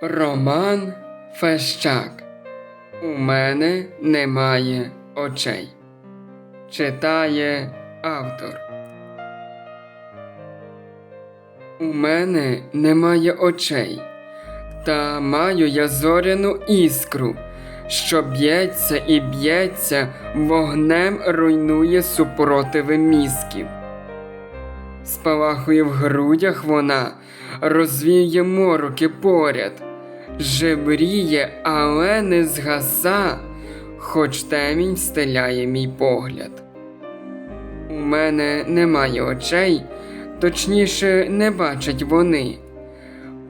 Роман Фещак. У мене немає очей. Читає автор. У мене немає очей, та маю я зоряну іскру, що б'ється і б'ється, вогнем руйнує супротиви мізків. Спалахує в грудях вона, розвіює мороки поряд, жебріє, але не згаса, хоч темінь стеляє мій погляд. У мене немає очей, точніше, не бачать вони.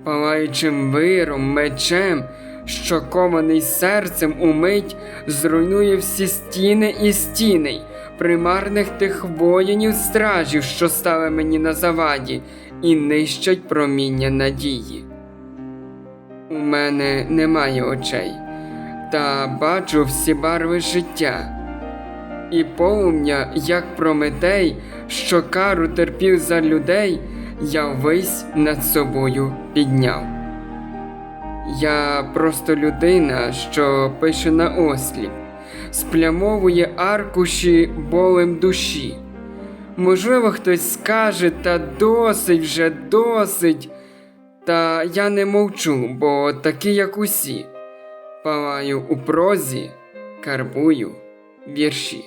Палаючим виром, мечем, що кований серцем умить, зруйнує всі стіни і стіни, примарних тих воїнів стражів, що стали мені на заваді, і нищать проміння надії. У мене немає очей, та бачу всі барви життя. І полум'я, як Прометей, що кару терпів за людей, я вись над собою підняв. Я просто людина, що пише на осліп, сплямовує аркуші болем душі. Можливо, хтось скаже, та досить вже досить. Та я не мовчу, бо такий, як усі. Палаю у прозі, карбую вірші.